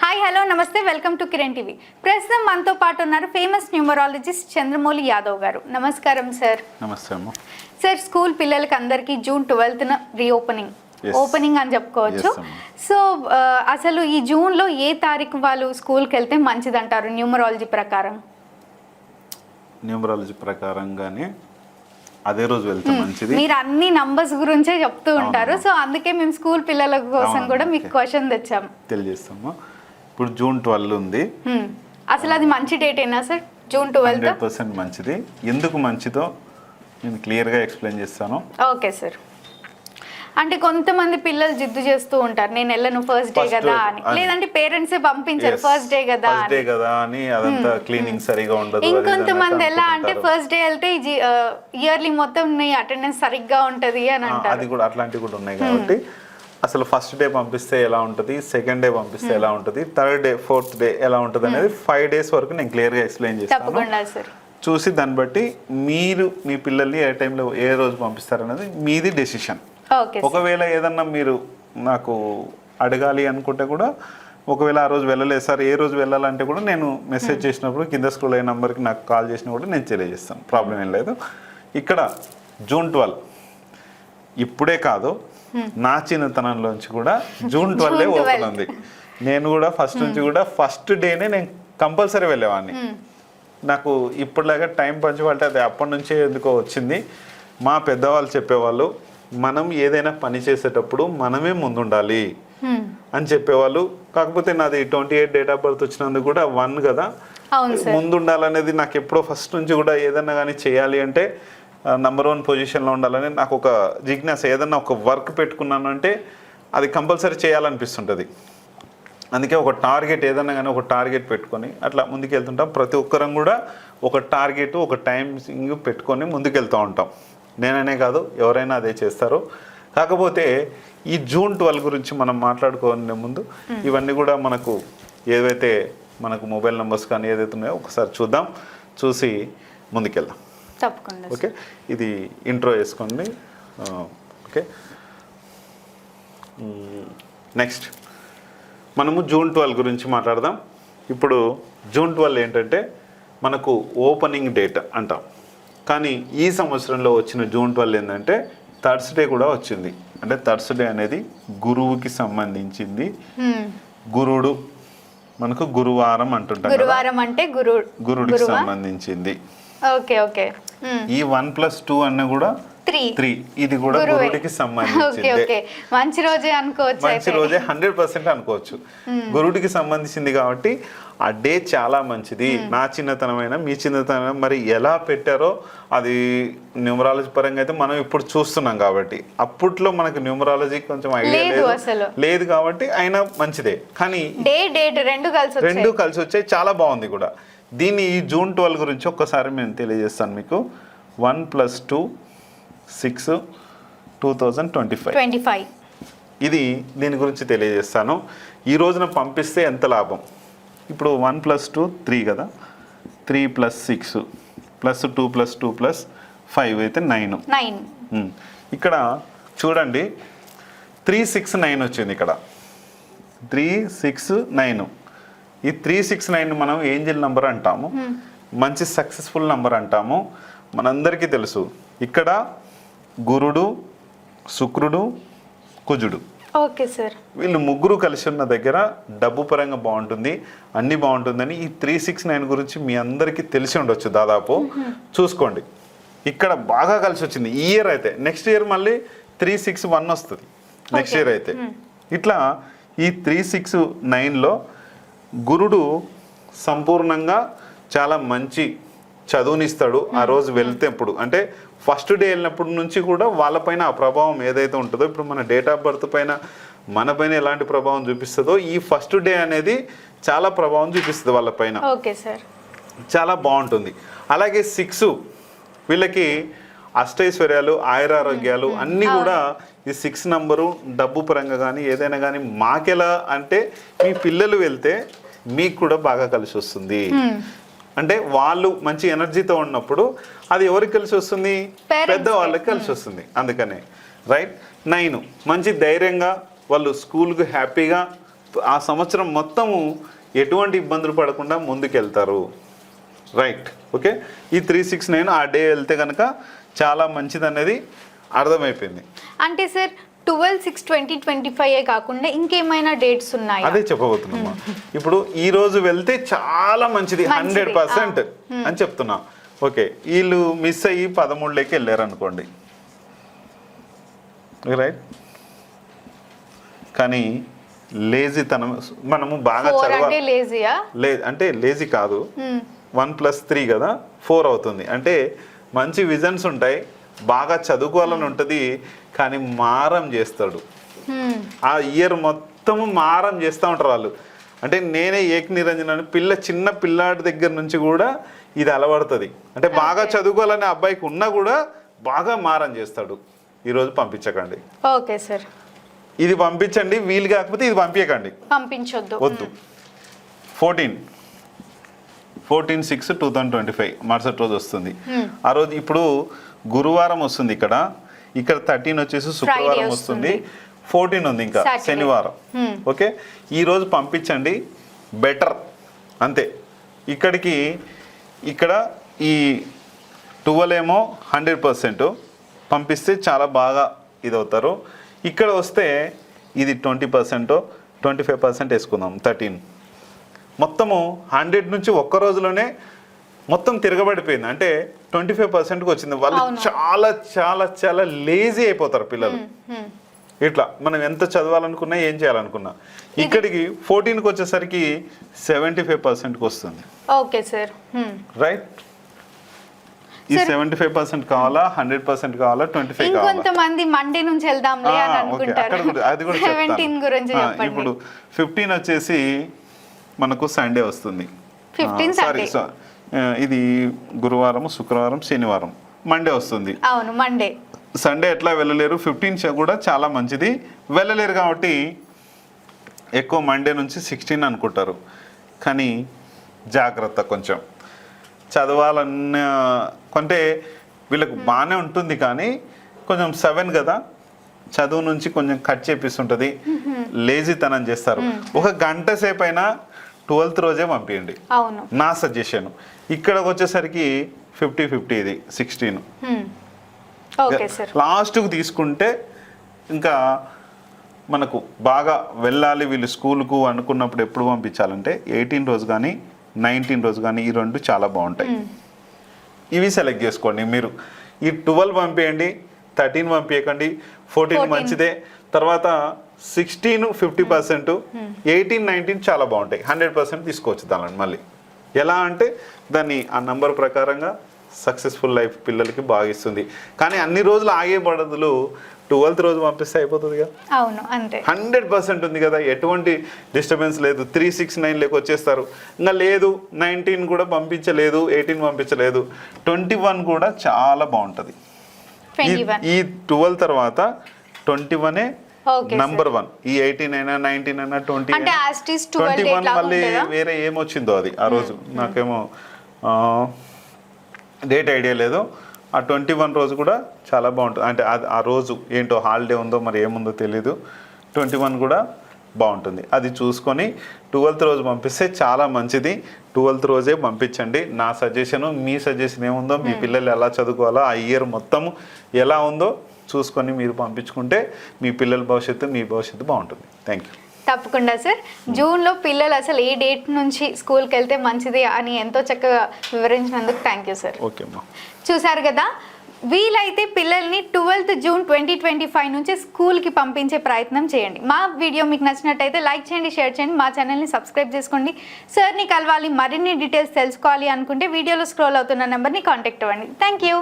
Hi hello నమస్తే welcome to Kiran TV ప్రస్తుతం మనతో పాటు ఉన్నారు ఫేమస్ న్యూమరాలజిస్ట్ చంద్రమౌళి యాదవ్ గారు. నమస్కారం సార్ నమస్తే అమ్మ. సార్ స్కూల్ పిల్లలకి అందరికీ జూన్ ట్వెల్త్న రీఓపెనింగ్. ఓపెనింగ్ అని చెప్పుకోవచ్చు. సో ఆ, అసలు ఈ జూన్లో ఏ తారీఖు వాళ్ళు స్కూల్కి వెళ్తే మంచిదంటారు న్యూమరాలజీ ప్రకారం? న్యూమరాలజీ ప్రకారంగానే అదే రోజు వెళ్తే మంచిది. మీరు అన్ని నంబర్స్ గురించే చెప్తూ ఉంటారు. సో అందుకే మేము స్కూల్ పిల్లల కోసం కూడా మీకు. క్వశ్చన్ తెచ్చాం. తెలియజేస్తాము ఇప్పుడు జూన్ ట్వెల్వ్ ఉంది. అసలు అది మంచి డేట్ ఏనా సార్? జూన్ హండ్రెడ్ పర్సెంట్ మంచిది. ఎందుకు మంచిదో నేను క్లియర్గా ఎక్స్ప్లెయిన్ చేస్తాను. Okay sir. అంటే కొంతమంది పిల్లలు జిద్దు చేస్తూ ఉంటారు. నేను వెళ్ళను ఫస్ట్ డే కదా అని. లేదంటే పేరెంట్స్ పంపించారు ఫస్ట్ డే కదా డే అని. కదా అని అదంతా క్లీనింగ్ సరిగా ఉండదు. ఇంకొంతమంది ఎలా అంటే. ఫస్ట్ డే వెళ్తే ఇయర్లీ మొత్తం నీ అటెండెన్స్ సరిగ్గా ఉంటది అని అంటారు. అది కూడా అట్లాంటివి కూడా ఉన్నాయి కాబట్టి అసలు ఫస్ట్ డే పంపిస్తే ఎలా ఉంటుంది? సెకండ్ డే పంపిస్తే ఎలా ఉంటుంది? థర్డ్ డే ఫోర్త్ డే ఎలా ఉంటుంది అనేది ఫైవ్ డేస్ వరకు నేను క్లియర్గా ఎక్స్ప్లెయిన్ చేస్తాను. చూసి దాన్ని బట్టి మీరు మీ పిల్లల్ని ఏ టైంలో ఏ రోజు పంపిస్తారన్నది మీది డెసిషన్ ఒకవేళ ఏదన్నా మీరు నాకు అడగాలి అనుకుంటే కూడా ఒకవేళ ఆ రోజు వెళ్ళలేదు సార్ ఏ రోజు వెళ్ళాలంటే కూడా నేను మెసేజ్ చేసినప్పుడు కింద స్కూల్ అయ్యే నెంబర్కి నాకు కాల్ చేసినా కూడా నేను తెలియజేస్తాను. ప్రాబ్లం ఏం లేదు. ఇక్కడ జూన్ ట్వెల్వ్. ఇప్పుడే కాదు నా చిన్నతనంలోంచి కూడా జూన్ ట్వెల్వ్ June 12. ఓపెన్ ఉంది. నేను కూడా ఫస్ట్ నుంచి కూడా ఫస్ట్ డేనే నేను కంపల్సరీ వెళ్ళేవాడిని. నాకు ఇప్పటిలాగా టైం పంచబడితే అది అప్పటి నుంచే ఎందుకో వచ్చింది. మా పెద్దవాళ్ళు చెప్పేవాళ్ళు మనం ఏదైనా పని చేసేటప్పుడు మనమే ముందుండాలి Hmm. అని చెప్పేవాళ్ళు. కాకపోతే నాది twenty eight date of birth వచ్చినందుకు కూడా వన్ కదా. అవును సార్. ముందు ఉండాలనేది నాకు ఎప్పుడో ఫస్ట్ నుంచి కూడా ఏదన్నా కానీ చేయాలి అంటే నంబర్ వన్ పొజిషన్లో ఉండాలని నాకు ఒక జిజ్ఞాస ఏదన్నా ఒక వర్క్ పెట్టుకున్నాను అంటే అది కంపల్సరీ చేయాలనిపిస్తుంటుంది. అందుకే ఒక టార్గెట్ ఏదన్నా కానీ ఒక టార్గెట్ పెట్టుకొని అట్లా ముందుకెళ్తుంటాం. ప్రతి ఒక్కరం కూడా ఒక టార్గెట్ ఒక టైమింగ్ పెట్టుకొని ముందుకెళ్తూ ఉంటాం. నేననే కాదు ఎవరైనా అదే చేస్తారు. కాకపోతే ఈ జూన్ ట్వెల్వ్ గురించి మనం మాట్లాడుకునే ముందు ఇవన్నీ కూడా మనకు ఏవైతే మనకు మొబైల్ నెంబర్స్ కానీ ఏదైతే ఉన్నాయో ఒకసారి చూద్దాం. చూసి ముందుకెళ్దాం. తప్పకుండా. ఓకే? ఇది ఇంట్రో వేసుకోండి. ఓకే? నెక్స్ట్. మనము జూన్ ట్వెల్వ్ గురించి మాట్లాడదాం. ఇప్పుడు జూన్ ట్వెల్వ్ ఏంటంటే మనకు ఓపెనింగ్ డేట్ అంటాం. కానీ ఈ సంవత్సరంలో వచ్చిన జూన్ ట్వెల్వ్ ఏంటంటే థర్స్డే కూడా వచ్చింది. అంటే థర్స్డే అనేది గురువుకి సంబంధించింది. గురుడు మనకు గురువారం అంటుంటాం కదా? గురువారం అంటే గురు గురుడికి సంబంధించింది. Okay okay. ఈ వన్ ప్లస్ టూ అన్న కూడా త్రీ. ఇది కూడా. గురుడికి సంబంధించింది. మంచి రోజే అనుకోవచ్చు మంచి రోజే హండ్రెడ్ పర్సెంట్ అనుకోవచ్చు. గురుడికి సంబంధించింది కాబట్టి ఆ డే చాలా మంచిది. నా చిన్నతనమైన మీ చిన్నతనం మరి ఎలా పెట్టారో అది న్యూమరాలజీ పరంగా అయితే మనం ఇప్పుడు చూస్తున్నాం కాబట్టి. అప్పట్లో మనకు న్యూమరాలజీ కొంచెం ఐడియా లేదు లేదు కాబట్టి అయినా మంచిదే. కానీ డే డేట్ రెండు కలిసి వచ్చాయి. రెండు కలిసి వచ్చాయి. చాలా బాగుంది కూడా. దీన్ని ఈ జూన్ ట్వెల్వ్ గురించి ఒక్కసారి నేను తెలియజేస్తాను మీకు. One plus two six two thousand twenty five. Twenty five. ఇది దీని గురించి తెలియజేస్తాను. ఈ రోజున పంపిస్తే ఎంత లాభం? ఇప్పుడు వన్ ప్లస్ టూ త్రీ కదా? Three plus six plus two plus two plus five అయితే నైన్. నైన్. ఇక్కడ చూడండి త్రీ సిక్స్ నైన్ వచ్చింది ఇక్కడ. Three six nine. ఈ త్రీ సిక్స్ నైన్ మనం ఏంజిల్ నంబర్ అంటాము. మంచి సక్సెస్ఫుల్ నంబర్ అంటాము. మనందరికీ తెలుసు. ఇక్కడ గురుడు శుక్రుడు కుజుడు. Okay sir. వీళ్ళు ముగ్గురు కలిసి ఉన్న దగ్గర డబ్బు పరంగా బాగుంటుంది అన్ని బాగుంటుందని ఈ త్రీ సిక్స్ నైన్ గురించి మీ అందరికీ తెలిసి ఉండొచ్చు దాదాపు. చూసుకోండి. ఇక్కడ బాగా కలిసి వచ్చింది. ఈ ఇయర్ అయితే నెక్స్ట్ ఇయర్ మళ్ళీ త్రీ సిక్స్ వన్ వస్తుంది. నెక్స్ట్ ఇయర్ అయితే. ఇట్లా ఈ త్రీ సిక్స్ నైన్లో గురుడు సంపూర్ణంగా చాలా మంచి చదువునిస్తాడు ఆ రోజు వెళ్తే ఇప్పుడు అంటే ఫస్ట్ డే వెళ్ళినప్పటి నుంచి కూడా వాళ్ళపైన ఆ ప్రభావం ఏదైతే ఉంటుందో ఇప్పుడు మన డేట్ ఆఫ్ బర్త్ పైన మన పైన ఎలాంటి ప్రభావం చూపిస్తుందో ఈ ఫస్ట్ డే అనేది చాలా ప్రభావం చూపిస్తుంది వాళ్ళపైన ఓకే సార్. చాలా బాగుంటుంది. అలాగే సిక్స్ వీళ్ళకి అష్టైశ్వర్యాలు ఆయురారోగ్యాలు అన్నీ కూడా ఈ సిక్స్ నంబరు డబ్బు పరంగా కానీ ఏదైనా కానీ మాకెలా అంటే మీ పిల్లలు వెళ్తే మీకు కూడా బాగా కలిసి వస్తుంది. అంటే వాళ్ళు మంచి ఎనర్జీతో ఉన్నప్పుడు అది ఎవరికి కలిసి వస్తుంది? పెద్ద వాళ్ళకి కలిసి వస్తుంది. అందుకనే రైట్ నైన్ మంచి ధైర్యంగా వాళ్ళు స్కూల్కి హ్యాపీగా ఆ సంవత్సరం మొత్తము ఎటువంటి ఇబ్బందులు పడకుండా ముందుకెళ్తారు. రైట్ ఓకే ఈ త్రీ సిక్స్ నైన్ ఆ డే వెళ్తే కనుక చాలా మంచిది అనేది అర్థమైపోయింది. అంటే sir twelve six twenty twenty five కాకుండా ఇంకేమైనా డేట్స్ ఉన్నాయా? అదే చెప్పబోతున్నామా? ఇప్పుడు ఈ రోజు వెళ్తే చాలా మంచిది హండ్రెడ్ పర్సెంట్. అని చెప్తున్నా. ఓకే వీళ్ళు మిస్ అయ్యి పదమూడులోకి వెళ్ళారు అనుకోండి రైట్ కానీ లేజీతనం మనము బాగా ఫోర్ చదవ అంటే లేజియా? లే అంటే లేజీ కాదు. వన్ ప్లస్ త్రీ కదా ఫోర్ అవుతుంది. అంటే మంచి విజన్స్ ఉంటాయి. బాగా చదువుకోవాలని ఉంటుంది. కానీ మారం చేస్తాడు. ఆ ఇయర్ మొత్తము మారం చేస్తూ ఉంటారు వాళ్ళు. అంటే నేనే ఏక్ నిరంజన్ అని పిల్ల చిన్న పిల్లాడి దగ్గర నుంచి కూడా ఇది అలవడుతుంది. అంటే బాగా చదువుకోవాలనే అబ్బాయికి ఉన్నా కూడా బాగా మారం చేస్తాడు. ఈరోజు పంపించకండి. ఓకే సార్ ఇది పంపించండి. వీలు కాకపోతే ఇది పంపించకండి పంపించొద్దు. వద్దు. Fourteen fourteen six two thousand twenty five మరుసటి రోజు వస్తుంది. ఆ రోజు ఇప్పుడు గురువారం వస్తుంది ఇక్కడ. ఇక్కడ థర్టీన్ వచ్చేసి శుక్రవారం వస్తుంది. ఫోర్టీన్ ఉంది ఇంకా. శనివారం. ఓకే? ఈ రోజు పంపించండి. బెటర్. అంతే. ఇక్కడికి ఇక్కడ ఈ ట్వెల్వ్ ఏమో హండ్రెడ్ పర్సెంట్ పంపిస్తే చాలా బాగా ఇది అవుతారు ఇక్కడ వస్తే ఇది twenty percent twenty five percent వేసుకుందాం థర్టీన్. మొత్తము హండ్రెడ్ నుంచి ఒక్క రోజులోనే మొత్తం తిరగబడిపోయింది. అంటే ట్వంటీ ఫైవ్ పర్సెంట్కి వచ్చింది వాళ్ళు. చాలా చాలా చాలా లేజీ అయిపోతారు పిల్లలు. ఇట్లా మనం ఎంత చదవాలనుకున్నా ఏం చేయాలనుకున్నా. ఇక్కడికి ఫోర్టీన్కి వచ్చేసరికి సెవెంటీ ఫైవ్ పర్సెంట్కి వస్తుంది ఓకే సార్. రైట్ ఈ సెవెంటీ ఫైవ్ పర్సెంట్ కావాలా హండ్రెడ్ పర్సెంట్ కావాలా ట్వంటీ ఫైవ్ కావాలా? ఇంకొంతమంది మండే నుంచి కూడా- అది కూడా ఇప్పుడు ఫిఫ్టీన్ వచ్చేసి మనకు సండే వస్తుంది. 15 సారీ. ఇది గురువారం శుక్రవారం శనివారం. మండే వస్తుంది. అవును మండే సండే ఎట్లా వెళ్ళలేరు? ఫిఫ్టీన్ కూడా చాలా మంచిది. వెళ్ళలేరు కాబట్టి ఎక్కువ మండే నుంచి సిక్స్టీన్ అనుకుంటారు. కానీ జాగ్రత్త కొంచెం. చదవాలన్న కొంటే వీళ్ళకు బాగానే ఉంటుంది కానీ కొంచెం సెవెన్ కదా. చదువు నుంచి కొంచెం కట్ చేపిస్తుంటుంది. లేజీతనం చేస్తారు. ఒక గంట సేపు అయినా ట్వెల్త్ రోజే పంపించండి అవును. నా సజెషన్. ఇక్కడికి వచ్చేసరికి ఫిఫ్టీ ఫిఫ్టీ ఇది సిక్స్టీన్. లాస్ట్కు తీసుకుంటే ఇంకా మనకు బాగా వెళ్ళాలి వీళ్ళు స్కూల్కు అనుకున్నప్పుడు ఎప్పుడు పంపించాలంటే ఎయిటీన్ రోజు కానీ నైన్టీన్ రోజు కానీ ఈ రెండు చాలా బాగుంటాయి. ఇవి సెలెక్ట్ చేసుకోండి మీరు. ఈ ట్వెల్వ్ పంపేయండి థర్టీన్ పంపించకండి ఫోర్టీన్ 14. మంచిదే. తర్వాత sixteen fifty percent eighteen nineteen చాలా బాగుంటాయి. హండ్రెడ్ పర్సెంట్ తీసుకోవచ్చు దానిని మళ్ళీ. ఎలా అంటే దాన్ని ఆ నంబర్ ప్రకారంగా సక్సెస్ఫుల్ లైఫ్ పిల్లలకి బాగా ఇస్తుంది. కానీ అన్ని రోజులు ఆగే బదులు ట్వెల్త్ రోజు పంపిస్తే అయిపోతుంది కదా. అవును అంతే. హండ్రెడ్ పర్సెంట్ ఉంది కదా ఎటువంటి డిస్టర్బెన్స్ లేదు. త్రీ సిక్స్ నైన్ లేక వచ్చేస్తారు. ఇంకా లేదు నైన్టీన్ కూడా పంపించలేదు ఎయిటీన్ పంపించలేదు. ట్వంటీ వన్ కూడా చాలా బాగుంటుంది. ఈ ట్వెల్వ్ తర్వాత ట్వంటీ వనే నంబర్ వన్ ఈ ఎయిటీన్ అయినా నైన్టీన్ అయినా ట్వంటీ అంటే as it is 12 twenty one మళ్ళీ? వేరే ఏమొచ్చిందో అది. ఆ రోజు నాకేమో డేట్ ఐడియా లేదు. ఆ ట్వంటీ వన్ రోజు కూడా చాలా బాగుంటుంది. అంటే అది ఆ రోజు ఏంటో హాలిడే ఉందో మరి ఏముందో తెలీదు. ట్వంటీ వన్ కూడా బాగుంటుంది. అది చూసుకొని ట్వెల్త్ రోజు పంపిస్తే చాలా మంచిది. ట్వెల్త్ రోజే పంపించండి. నా సజెషను మీ సజెషన్ ఏముందో మీ పిల్లలు ఎలా చదువుకోవాలో ఆ ఇయర్ మొత్తం ఎలా ఉందో చూసుకొని మీరు పంపించుకుంటే మీ పిల్లల భవిష్యత్తు మీ భవిష్యత్తు బాగుంటుంది. థ్యాంక్ యూ తప్పకుండా సార్ జూన్లో పిల్లలు అసలు ఏ డేట్ నుంచి స్కూల్కి వెళ్తే మంచిది అని ఎంతో చక్కగా వివరించినందుకు థ్యాంక్ యూ సార్ ఓకే చూసారు కదా? వీలైతే పిల్లల్ని twelfth June twenty twenty five నుంచి స్కూల్కి పంపించే ప్రయత్నం చేయండి. మా వీడియో మీకు నచ్చినట్టయితే లైక్ చేయండి షేర్ చేయండి మా ఛానల్ని సబ్స్క్రైబ్ చేసుకోండి. సార్ని కలవాలి మరిన్ని డీటెయిల్స్ తెలుసుకోవాలి అనుకుంటే వీడియోలో స్క్రోల్ అవుతున్న నెంబర్ని కాంటాక్ట్ అవ్వండి. Thank you